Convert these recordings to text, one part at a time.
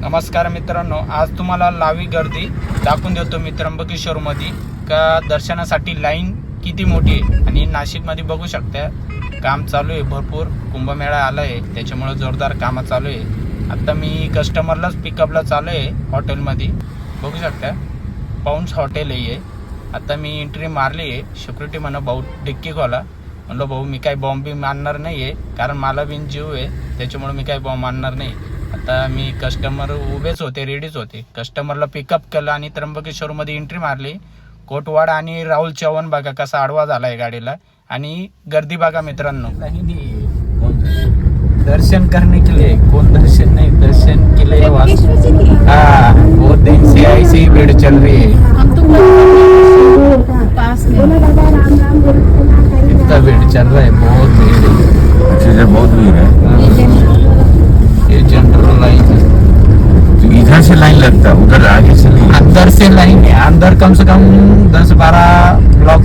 नमस्कार मित्रांनो आज तुम्हाला लावी गर्दी दाखवून देतो मी त्र्यंबकेश्वरमध्ये का दर्शनासाठी लाईन किती मोठी आहे? आणि नाशिकमध्ये बघू शकता काम चालू आहे भरपूर कुंभमेळा आला आहे त्याच्यामुळे जोरदार कामं चालू आहे. आत्ता मी कस्टमरलाच पिकअपला चालू आहे हॉटेलमध्ये बघू शकता पाऊंस हॉटेल आहे आता मी एंट्री मारली आहे सिक्युरिटी म्हणा भाऊ डिक्की खोला. म्हणलं भाऊ मी काही बॉम्ब बी मारणार नाही आहे कारण मला बिन जीव आहे त्याच्यामुळे मी काही बॉम्ब मारणार नाही. आता मी कस्टमर उभेच होते रेडीच होते. कस्टमरला पिकअप केलं आणि त्र्यंबकेश्वरमध्ये एंट्री मारली. कोटवाड आणि राहुल चव्हाण बघा कसा आडवा झाला आहे गाडीला. आणि गर्दी बघा मित्रांनो. दर्शन? करने के लिए. कौन दर्शन? नहीं दर्शन के लिए हाँ वो दिन से ऐसी भीड़ चल रही है। इतना भीड़ चल रहा है बहुत भीड़ है। बहुत भीड़ हाँ, ये जनरल लाइन है तो इधर से लाइन लगता है उधर आगे से नहीं। अंदर से लाइन है अंदर कम से कम दस बारह ब्लॉक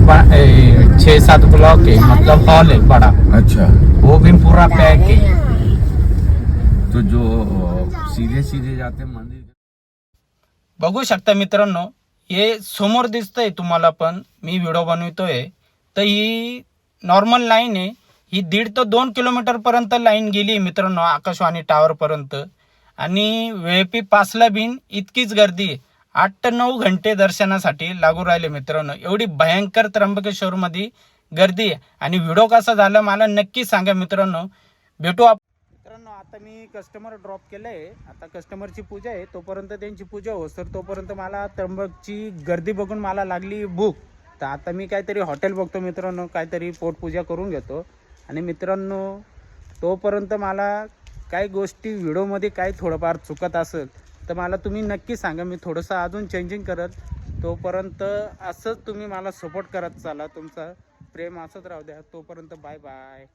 छह सात ब्लॉक है मतलब हॉल है बड़ा। अच्छा। वो भी पूरा पैक है। तो जो सीधे सीधे जाते मंदिर बघू शकता मित्रांनो हे समोर दिसतंय तुम्हाला पण मी व्हिडिओ बनवतोय. तर ही नॉर्मल लाईन आहे. ही दीड ते दोन किलोमीटर पर्यंत लाईन गेली मित्रांनो आकाशवाणी टावर पर्यंत आणि पी पासला बिन इतकीच गर्दी. आहे आठ ते नऊ घंटे दर्शनासाठी लागू राहिले मित्रांनो. एवढी भयंकर त्र्यंबकेश्वरमध्ये गर्दी आहे. आणि व्हिडिओ कसा झाला मला नक्की सांगा मित्रांनो. भेटू आप मित्रांनो आता मी कस्टमर ड्रॉप केलंय. आता कस्टमरची पूजा आहे. तोपर्यंत त्यांची पूजा हो. सर तोपर्यंत मला त्र्यंबकची गर्दी बघून मला लागली भूक. तर आता मी काहीतरी हॉटेल बघतो मित्रांनो. काहीतरी पोटपूजा करून घेतो. आणि मित्रांनो तोपर्यंत मला काही गोष्टी व्हिडिओमध्ये काही थोडंफार चुकत असेल तर मला तुम्ही नक्की सांगा. मी थोडंसं अजून चेंजिंग करत तोपर्यंत असंच तुम्ही मला सपोर्ट करत चाला. तुमचा प्रेम असंच राहू द्या. तोपर्यंत बाय बाय